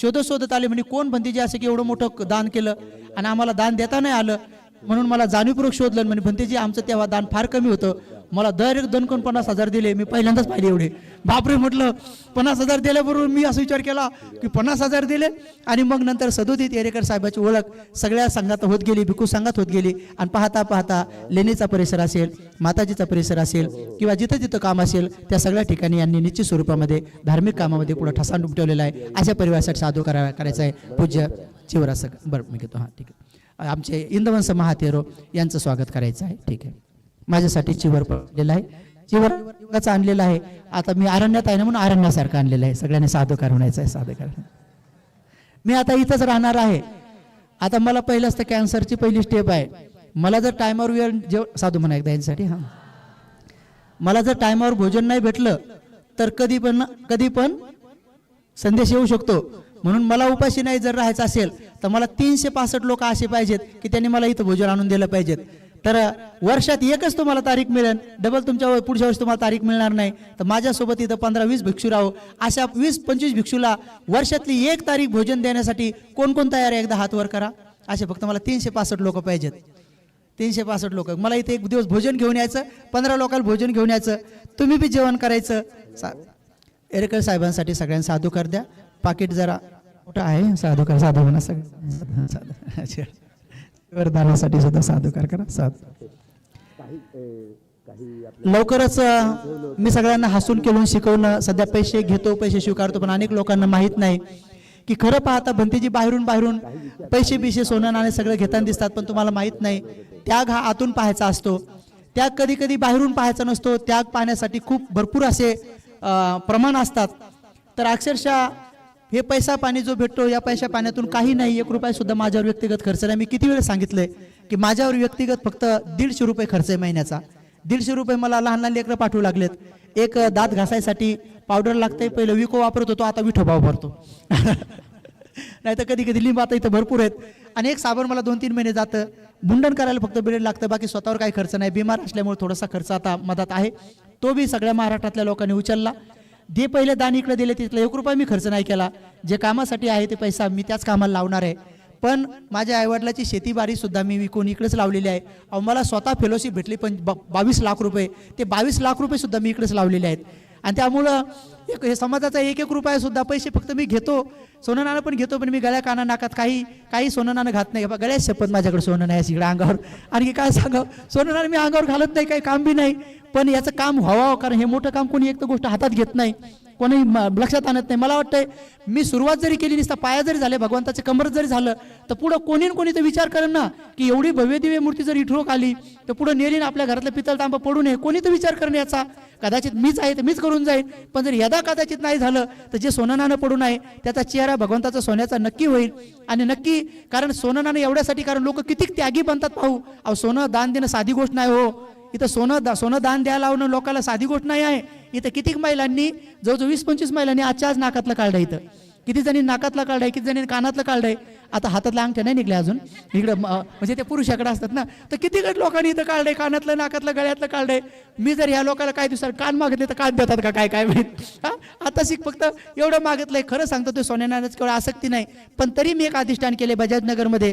शोधत शोधत आले म्हणजे कोण भंतीजी असं की एवढं मोठं दान केलं आणि आम्हाला दान देता नाही आलं? म्हणून मला जाणीवपूर्वक शोधलं म्हणजे भंतीजी आमचं तेव्हा दान फार कमी होतं. मला दर दोन पन्नास हजार दिले. मी पहिल्यांदाच पाहिले एवढे. बापरे म्हटलं पन्नास हजार दिल्याबरोबर मी असा विचार केला की पन्नास हजार दिले आणि मग नंतर सदोदित येरेकर साहेबाची ओळख सगळ्या संघात होत गेली भिकू संघात होत गेली. आणि पाहता पाहता लेणीचा परिसर असेल माताजीचा परिसर असेल किंवा जिथं जिथं काम असेल त्या सगळ्या ठिकाणी यांनी निश्चित स्वरूपामध्ये धार्मिक कामामध्ये पुढे ठसाण उमटवलेला आहे अशा परिवारासाठी साधू करा करायचा आहे. पूज्य चिवरा सग बरं मी घेतो. हां ठीक आहे. आमचे इंदवंश महातेरो यांचं स्वागत करायचं आहे. ठीक आहे. माझ्यासाठी चिवर पडलेला आहे. चिवर आणलेला आणलेलं आहे. आता मी अरण्यात आहे ना म्हणून अरण्यासारखं आणलेलं आहे. सगळ्यांनी साधूकार म्हणायचं आहे साधूकार. मी आता इथंच राहणार आहे. आता मला पहिलंच तर कॅन्सरची पहिली स्टेप आहे. मला जर टायमावर वेळ जेव साधू म्हणा एकदा यांच्यासाठी हां. मला जर टायमावर भोजन नाही भेटलं तर कधी पण कधी पण संदेश येऊ शकतो. म्हणून मला उपाशी नाही जर राहायचं असेल तर मला तीनशे पासष्ट लोक असे पाहिजेत की त्यांनी मला इथं भोजन आणून दिलं पाहिजेत. तर वर्षात एकच तुम्हाला तारीख मिळेल. डबल तुमच्या पुढच्या वर्षी तुम्हाला तारीख मिळणार नाही. तर माझ्यासोबत इथं पंधरा वीस भिक्षू राहो. अशा वीस पंचवीस भिक्षूला वर्षातली एक तारीख भोजन देण्यासाठी कोण कोण तयार आहे एकदा हातवर करा. असे फक्त मला तीनशे पासष्ट लोक पाहिजेत. तीनशे पासष्ट लोक. मला इथे एक दिवस भोजन घेऊन यायचं. पंधरा लोकांना भोजन घेऊन यायचं. तुम्ही बी जेवण करायचं. सा एरेकर साहेबांसाठी सगळ्यांना साधूकार द्या. पाकिट जरा कुठं आहे. साधूकार साधू म्हणा सगळं. साधू वरदानासाठी सुद्धा साधुकार करा. साधू. लवकरच मी सगळ्यांना हसून केलून शिकवणं सध्या पैसे घेतो पैसे स्वीकारतो पण अनेक लोकांना माहीत नाही की खरं पाहता भंतीजी बाहेरून बाहेरून पैसे बिशे सोनं नाणे सगळं घेताना दिसतात पण तुम्हाला माहीत नाही त्याग हा आतून पाहायचा असतो. त्याग कधी कधी बाहेरून पाहायचा नसतो. त्याग पाहण्यासाठी खूप भरपूर असे प्रमाण असतात. तर अक्षरशः हे पैसा पाणी जो भेटतो या पैसा पाण्यातून काही नाही. एक रुपया सुद्धा माझ्यावर व्यक्तिगत खर्च नाही. मी किती वेळ सांगितलंय की माझ्यावर व्यक्तिगत फक्त दीडशे रुपये खर्च आहे महिन्याचा. दीडशे रुपये मला लहान लहान लेकरं पाठवू लागलेत. एक दात घासायसाठी पावडर लागते पहिलं विको वापरत होतो आता विठोबा वापरतो. नाही तर कधी कधी लिंब आता इथं भरपूर आहेत. आणि एक साबण मला दोन तीन महिने जातं. मुंडन करायला फक्त बेड लागतं बाकी स्वतःवर काही खर्च नाही. बिमार असल्यामुळे थोडासा खर्च आता मदत आहे. तो बी सगळ्या महाराष्ट्रातल्या लोकांनी उचलला. जे पहिले दान इकडे दिले तिथला एक रुपया मी खर्च नाही केला. जे कामासाठी आहे ते पैसा मी त्याच कामाला लावणार आहे. पण माझ्या आईवडिलाची शेतीबारी सुद्धा मी विकून इकडेच लावलेली आहे. अहो मला स्वतः फेलोशिप भेटली पण ब- बावीस लाख रुपये. ते बावीस लाख रुपये सुद्धा मी इकडेच लावलेले आहेत. आणि त्यामुळं एक हे समाजाचा एक एक रुपया सुद्धा पैसे फक्त मी घेतो. सोनं नाणं पण घेतो पण मी गळ्या काना नाकात काही काही सोनं नाणं घात नाही. गळ्यात शपथ माझ्याकडे सोनं नाही आहे इकडे अंगावर. आणखी काय सांगा सोनं नाणं मी अंगावर घालत नाही काही काम बी नाही. पण याचं काम व्हावं कारण हे मोठं काम कोणी एक तर गोष्ट हातात घेत नाही. कोणी लक्षात आणत नाही. मला वाटतंय मी सुरुवात जरी केली नसता पाया जरी झाले भगवंताचे कमर जरी झालं तर पुढं कोणी कोणी तर विचार करेन ना की एवढी भव्य दिव्य मूर्ती जर इठरोक आली तर पुढं नेलीन आपल्या घरातलं पितळ तांबा पडू नये. कोणी तर विचार करेन याचा. कदाचित मीच आहे तर मीच करून जाईन. पण जर यदा कदाचित नाही झालं तर जे सोनं नाणं पडू नये त्याचा चेहरा भगवंताचा सोन्याचा नक्की होईल. आणि नक्की कारण सोनं नाणं एवढ्यासाठी कारण लोक किती त्यागी बनतात पाहू. अहो सोनं दान देणं साधी गोष्ट नाही हो. इथं सोनं दा सोनं दान द्यायला लावणं लोकांना साधी गोष्ट नाही आहे. इथं किती महिलांनी जवळजवळ वीस पंचवीस महिलांनी आजच्या आज नाकातलं काढलं इथं. किती जणी नाकातलं काढलंय किती जणी कानातलं काढलंय आता हातातला अंगठ्या नाही निघल्या अजून. इकडं म्हणजे ते पुरुषाकडे असतात ना. तर किती गट लोकांनी इथं काढलंय कानातलं नाकातलं गळ्यातलं काढलंय. मी जर ह्या लोकांना काय दिवसात कान मागितले तर कान देतात का काय काय माहीत? हा? आता शिक फक्त एवढं मागितलंय. खरं सांगतो ते सोन्या नाण्याचं केवढं आसक्ती नाही. पण तरी मी एक अधिष्ठान केले बजाजनगरमध्ये.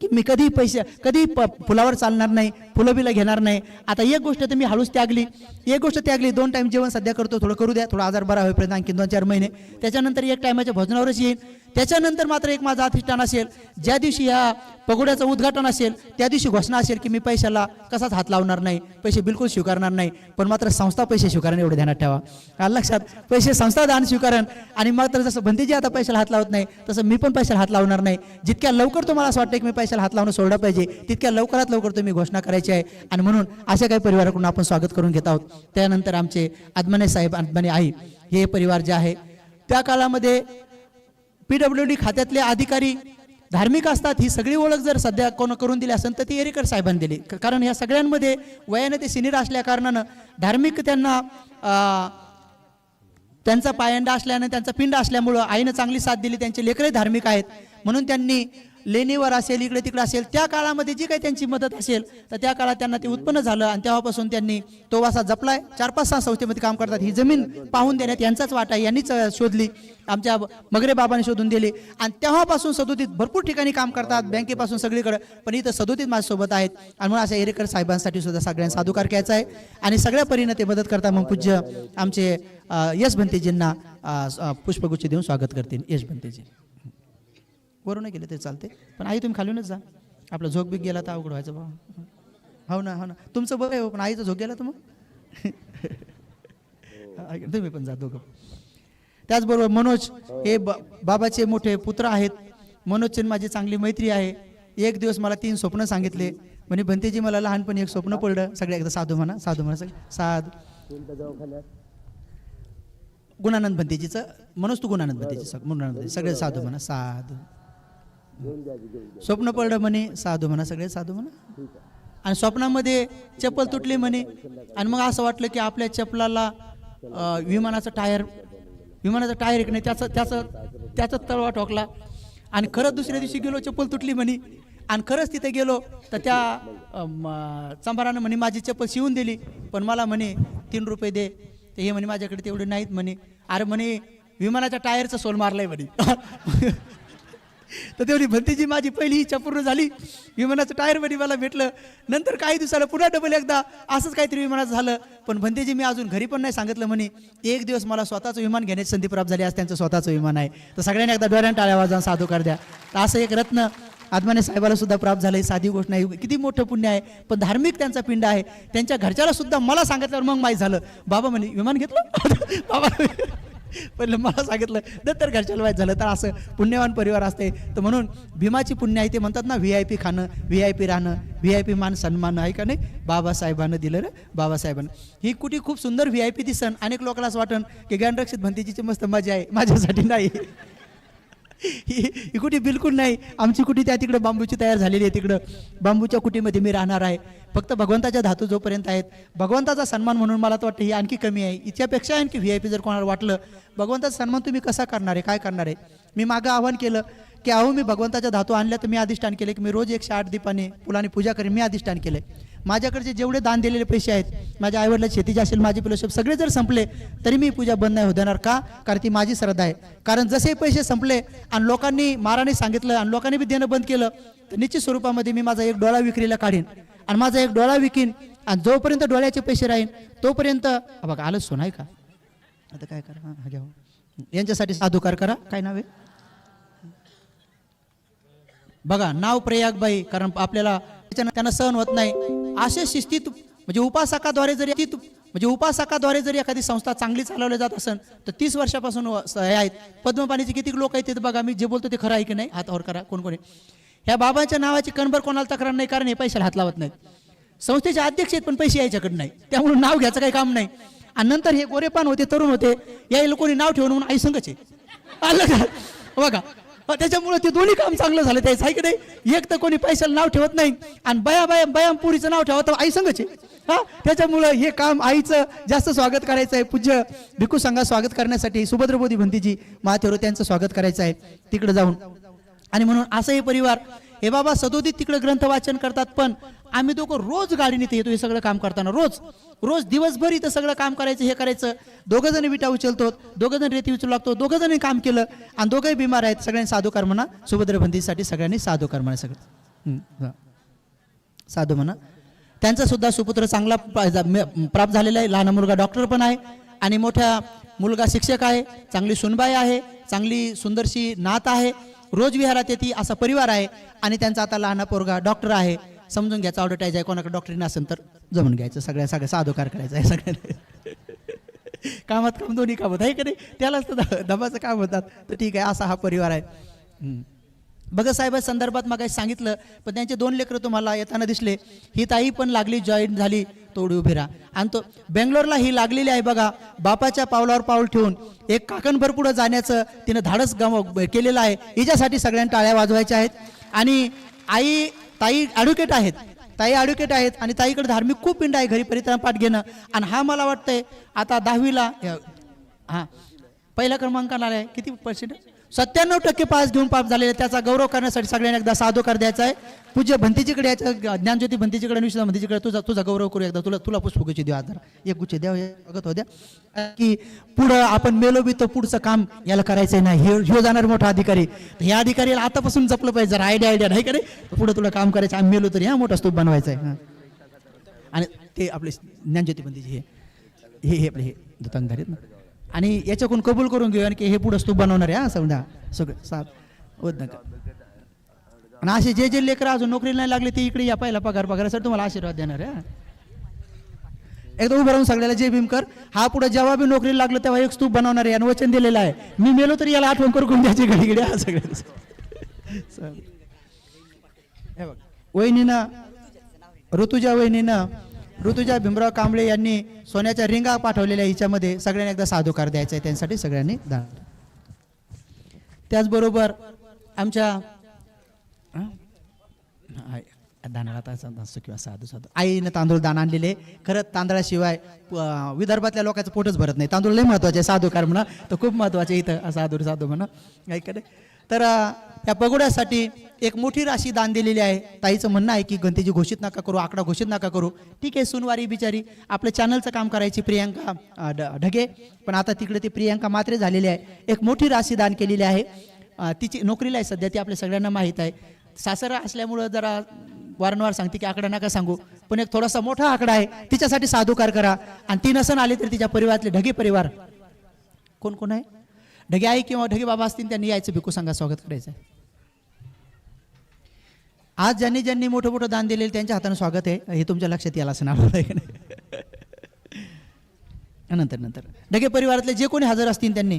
की मी कधी पैसे कधी प फुलावर चालणार नाही फुलं बिलं घेणार नाही. आता एक गोष्ट तर मी हळूच त्यागली. एक गोष्ट त्यागली दोन टाईम जेवण सध्या करतो थोडं करू द्या थोडा आजार बरा होईपर्यंत आणखी दोन चार महिने. त्याच्यानंतर एक टायमाच्या भोजनावरच येईन. त्याच्यानंतर मात्र एक माझं अधिष्ठान असेल. ज्या दिवशी या पगोड्याचं उद्घाटन असेल त्या दिवशी घोषणा असेल की मी पैशाला कसाच हात लावणार नाही पैसे बिलकुल स्वीकारणार नाही पण मात्र संस्था पैसे स्वीकारण एवढं ध्यानात ठेवा. लक्षात पैसे संस्था दान स्वीकारण आणि मात्र जसं भंतीजी आता पैशाला हात लावत नाही तसं मी पण पैशाला हात लावणार नाही. जितक्या लवकर तुम्हाला असं वाटतं की मी पैशाला हात लावणं सोडलं पाहिजे तितक्या लवकरात लवकर तुम्ही घोषणा करायची आहे. आणि म्हणून अशा काही परिवाराकडून आपण स्वागत करून घेत आहोत. त्यानंतर आमचे आदमाने साहेब आदमाने आई हे परिवार जे आहे त्या काळामध्ये पी डब्ल्यू डी खात्यातले अधिकारी धार्मिक असतात ही सगळी ओळख जर सध्या कोण करून दिली असेल तर ती एरेकर साहेबांनी दिली. कारण या सगळ्यांमध्ये वयाने ते सिनियर असल्या कारणानं धार्मिक त्यांना त्यांचा पायंडा असल्यानं त्यांचा पिंड असल्यामुळं आईनं चांगली साथ दिली त्यांचे लेकरही धार्मिक आहेत. म्हणून त्यांनी लेणीवर असेल इकडे तिकडे असेल त्या काळामध्ये जी काही त्यांची मदत असेल तर त्या काळात त्यांना ते उत्पन्न झालं आणि तेव्हापासून त्यांनी तो वासा जपलाय. चार पाच सहा संस्थेमध्ये काम करतात. ही जमीन पाहून देण्यात यांचाच वाटा आहे. यांनीच शोधली. आमच्या मगरे बाबांनी शोधून दिली. आणि तेव्हापासून सदोतीत भरपूर ठिकाणी काम करतात. बँकेपासून सगळीकडे. पण इथं सदोतीत माझ्यासोबत आहेत. आणि म्हणून अशा एरेकर साहेबांसाठी सुद्धा सगळ्यांना साधुकार घ्यायचा आहे. आणि सगळ्या परीने ते मदत करतात. मग पूज्य आमचे यश भंतेजींना पुष्पगुच्छ देऊन स्वागत करतील. यश बंतेजी. वरून गेले ते चालते पण आई तुम्ही खालूनच जा. आपला झोक बिक गेला तर अवघड व्हायचं बा हो ना हो ना. तुमचं बरं आहे हो पण आईचं झोक गेला तर मग? तुम्ही पण जा दोघं. त्याचबरोबर मनोज हे बाबाचे मोठे पुत्र आहेत. मनोजची माझी चांगली मैत्री आहे. एक दिवस मला तीन स्वप्न सांगितले. म्हणे भंतेजी मला लहानपणी एक स्वप्न पडलं. सगळ्या एकदा साधू म्हणा साधू म्हणा सगळे. साधू. गुणानंद भंतेजीचं मनोज तू गुणानंद भंतेजी गुणानंद सगळे साधू म्हणा साधू. स्वप्न पडलं म्हणे साधू म्हणा सगळे साधू म्हणा. आणि स्वप्नामध्ये चप्पल तुटली म्हणे आणि मग असं वाटलं की आपल्या चपलाला विमानाचं टायर विमानाचं टायर एक नाही त्याचं त्याचं त्याचा तळवा ठोकला. आणि खरंच दुसऱ्या दिवशी गेलो चप्पल तुटली म्हणे. आणि खरंच तिथे गेलो तर त्या चंभारानं म्हणे माझी चप्पल शिवून दिली. पण मला म्हणे तीन रुपये दे. ते हे म्हणे माझ्याकडे तेवढे नाहीत म्हणे. अरे म्हणे विमानाच्या टायरचं सोल मारलंय म्हणे. तर तेवढी भंतीजी माझी पहिली इच्छा पूर्ण झाली. विमानाचं टायरमध्ये मला भेटलं. नंतर काही दिवसाला पुन्हा डबल एकदा असंच काहीतरी विमानाचं झालं. पण भंतेजी मी अजून घरी पण नाही सांगितलं म्हणे. एक दिवस मला स्वतःचं विमान घेण्याची संधी प्राप्त झाली. आज त्यांचं स्वतःचं विमान आहे. तर सगळ्यांनी एकदा डोळ्यान टाळ्या वाजवून साधूकार द्या. तर असं एक रत्न आत्माने साहेबाला सुद्धा प्राप्त झालंय. साधी गोष्ट नाही. किती मोठं पुण्य आहे. पण धार्मिक त्यांचा पिंड आहे. त्यांच्या घरच्याला सुद्धा मला सांगितल्यावर मग माहीत झालं. बाबा म्हणे विमान घेतलं? बाबा पहिलं मला सांगितलं नंतर घरच्या वाईट झालं तर असं पुण्यवान परिवार असते. तर म्हणून भीमाची पुण्य आहे ते म्हणतात ना व्ही आय पी खाणं व्ही आय पी राहणं व्ही आय पी मान सन्मान आहे का नाही? बाबासाहेबानं दिलं रे बाबासाहेबांना. ही कुठे खूप सुंदर व्ही आय पी दिसन अनेक लोकांना असं वाटन की ज्ञानरक्षित भंतीजीची मस्त मजा आहे. माझ्यासाठी नाही. ही ही कुठे बिलकुल नाही. आमची कुठे त्या तिकडं बांबूची तयार झालेली आहे तिकडं. बांबूच्या कुटीमध्ये मी राहणार आहे. फक्त भगवंताच्या धातू जोपर्यंत आहेत भगवंताचा सन्मान म्हणून मला तर वाटतं ही आणखी कमी आहे. हिच्यापेक्षा आणखी व्ही आय पी जर कोणाला वाटलं भगवंताचा सन्मान तुम्ही कसा करणार आहे? काय करणार आहे? मी मागं आव्हान केलं की अहो मी भगवंताच्या धातू आणल्या तर मी अधिष्ठान केले की मी रोज एकशे आठ दीपाने फुलाने पूजा करेन मी अधिष्ठान केले माझ्याकडचे जेवढे दान दिलेले पैसे आहेत माझ्या आईवडिला शेतीचे असेल माझे पिलोशेप सगळे जर संपले तरी मी पूजा बंद नाही होऊ देणार. का? कारण ती माझी श्रद्धा आहे. कारण जसे पैसे संपले आणि लोकांनी माराने सांगितलं आणि लोकांनी बी देणं बंद केलं तर निश्चित स्वरूपामध्ये मी माझा एक डोळा विक्रीला काढीन. आणि माझा एक डोळा विकीन आणि जोपर्यंत डोळ्याचे पैसे राहीन तोपर्यंत बघा आलं सोन आहे का? आता काय करा? हा, घ्या हो. यांच्यासाठी साधुकार करा. काय नावे बघा नाव प्रयागबाई कारण आपल्याला त्याच्यानं त्यांना सहन होत नाही. अशा शिस्तीत म्हणजे उपासकाद्वारे जरी ती म्हणजे उपासकाद्वारे जरी एखादी संस्था चांगली चालवली जात असेल तर तीस वर्षापासून हे आहेत. पद्मपाणीचे किती लोक आहेत ते बघा मी जे बोलतो ते खरं आहे की नाही? हातावर करा कोण कोणी ह्या बाबांच्या नावाची कणभर कोणाला तक्रार नाही कारण हे पैशाला हात लावत नाहीत. संस्थेचे अध्यक्ष आहेत पण पैसे यायच्याकडे नाही. त्यामुळे नाव घ्यायचं काही काम नाही. आणि नंतर हे गोरेपान होते तरुण होते या लोकांनी नाव ठेवून म्हणून आई संघचे आहे. आलं का? बघा त्याच्यामुळे ते दोन्ही काम चांगलं झालं त्याचं आहे की नाही? एक तर कोणी पैशाला नाव ठेवत नाही आणि बया बया बयाम पुरीचं नाव ठेवत आई संघच हा? त्याच्यामुळं हे काम आईचं जास्त स्वागत करायचं आहे. पूज्य भिकू संघात स्वागत करण्यासाठी सुभद्रबोधी भंतीजी महाथेरो त्यांचं स्वागत करायचं आहे. तिकडे जाऊन. आणि म्हणून असं हे परिवार हे बाबा सदोदित तिकडे ग्रंथ वाचन करतात पण आम्ही दोघं रोज गाडीने ते येतो हे सगळं काम करताना रोज. रोज दिवसभर इथं सगळं काम करायचं हे करायचं. दोघं जण विटा उचलतो दोघं जण रेती उचलू लागतो दोघं जणी काम केलं आणि दोघंही बिमार आहेत. सगळ्यांनी साधूकार म्हणा सुभद्र बंदीसाठी सगळ्यांनी साधूकार म्हणा सगळं. साधू म्हणा. त्यांचा सुद्धा सुपुत्र चांगला प्राप्त झालेला आहे. लहान मुलगा डॉक्टर पण आहे आणि मोठा मुलगा शिक्षक आहे. चांगली सुनबाई आहे. चांगली सुंदरशी नात आहे. रोज विहारात येते असा परिवार आहे आणि त्यांचा आता लहान पोरगा डॉक्टर आहे. समजून घ्यायचं ऑर्डटाईज आहे कोणाकडे डॉक्टरीन असेल तर जमून घ्यायचं सगळ्या सगळ्या साधोकार करायचा आहे सगळ्यांना कामात काम दोन्ही कामात आहे का नाही? त्यालाच तर द- दबाचं काम होतात. तर ठीक आहे असा हा परिवार आहे. बघा साहेब संदर्भात मग सांगितलं पण त्यांचे दोन लेकरं तुम्हाला येताना दिसले. ही ताई पण लागली जॉईन झाली तोडी उभी राहा. आणि तो बेंगलोरला ही लागलेली आहे बघा बापाच्या पावलावर पाऊल ठेवून. एक काकणभर पुढं जाण्याचं तिनं धाडस गम केलेलं आहे. हिच्यासाठी सगळ्यांना टाळ्या वाजवायच्या आहेत. आणि आई ताई ॲडव्होकेट आहेत. ताई ॲडव्होकेट आहेत आणि ताईकडे धार्मिक खूप पिंड आहे घरी परित्राण पाठ घेणं. आणि हा मला वाटतंय आता दहावीला हां पहिल्या क्रमांकाला आहे किती पर्सेंट सत्त्याण्णव टक्के पास घेऊन पास झालेले त्याचा गौरव करण्यासाठी सगळ्यांना एकदा साधोकार द्यायचा आहे. पूज्य भंतीजीकडे यायचं ज्ञानज्योती भंतीजीकडे आणि विश्वनाथ भंतीजीकडे तुझा तुझा गौरव करू एकदा. तुला तुला पुष्पगुच्छ देऊ आज जरा एक गुच्छ द्या हे बघत होत्या की पुढं आपण मेलो बी तर पुढचं काम याला करायचं नाही. हे हे जाणार मोठा अधिकारी. तर ह्या अधिकारीला आतापासून जपलं पाहिजे. जरा आयडिया आयडिया नाही का रे? पुढं तुला काम करायचं आम्ही मेलो तरी हा मोठा स्तूप बनवायचा आहे आणि ते आपले ज्ञानज्योती भंतीजी हे हे हे आपले हे दुकानदार आहेत ना? आणि याच्याकडून कबूल करून घेऊया की हे पुढं स्तूप बनवणार आहे हा समजा सगळं सात. होत नका आणि असे जे जे लेकरं अजून नोकरीला नाही लागले ते इकडे या पहिला पगार पगारासाठी तुम्हाला आशीर्वाद देणार आहे एकदा उभं राहून सगळ्याला जय भीमकर. हा पुढे जेव्हा बी नोकरीला लागलं तेव्हा एक स्तूप बनवणार आहे आणि वचन दिलेलं आहे. मी मेलो तरी याला आठवण करून द्यायची घडी घडी हा सगळ्यांचं वहिनीनं ऋतुजा वहिनीनं ऋतुजा भीमराव कांबळे यांनी सोन्याच्या रिंगा पाठवलेल्या हिच्यामध्ये सगळ्यांनी एकदा साधुकार द्यायचा आहे त्यांसाठी सगळ्यांनी दान. त्याचबरोबर आमच्या दानाला किंवा साधू साधू. आईनं तांदूळ दान आणलेले. खरं तांदळाशिवाय विदर्भातल्या लोकांचं पोटच भरत नाही. तांदूळ लय महत्त्वाचे आहे साधूकार म्हणा तर खूप महत्त्वाचे इथं साधू साधू म्हणा. ऐकडे तर या पगोड्यासाठी एक मोठी राशी दान दिलेली आहे. ताईचं म्हणणं आहे की गणतेची घोषित नका करू आकडा घोषित नका करू. ठीक आहे सुनवारी बिचारी. आपलं चॅनलचं काम करायची प्रियांका ढ- ढगे. पण आता तिकडे ती प्रियांका मात्रे झालेली आहे. एक मोठी राशी दान केलेली आहे. तिची नोकरीला आहे सध्या ती आपल्या सगळ्यांना माहीत आहे. सासरा असल्यामुळं जरा वारंवार सांगते की आकडा नका सांगू. पण एक थोडासा मोठा आकडा आहे. तिच्यासाठी साधुकार करा. आणि ती नसन आली तर तिच्या परिवारातले ढगे परिवार. कोण कोण आहे? ढगे आई किंवा ढगे बाबा असतील त्यांनी यायचं भिकू सांगा स्वागत करायचं आहे आज ज्यांनी ज्यांनी मोठं मोठं दान दिलेलं त्यांच्या हाताने स्वागत आहे. हे तुमच्या लक्षात यायला असं नाव नंतर नंतर. डगे परिवारातले जे कोणी हजर असतील त्यांनी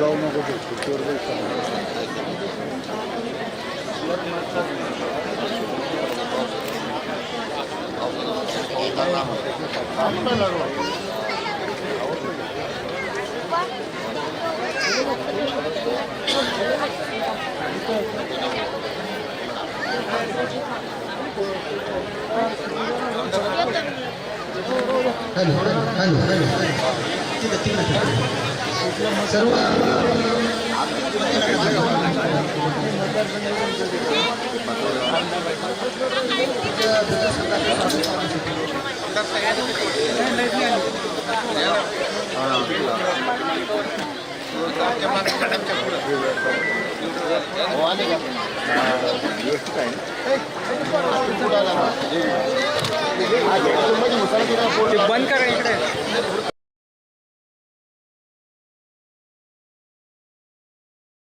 जाऊ नको ते खुर्चीवर हॅलो हॅलो हॅलो हॅलो तिथं तिकडे ठेवा. सर्व बंद करा इकडे.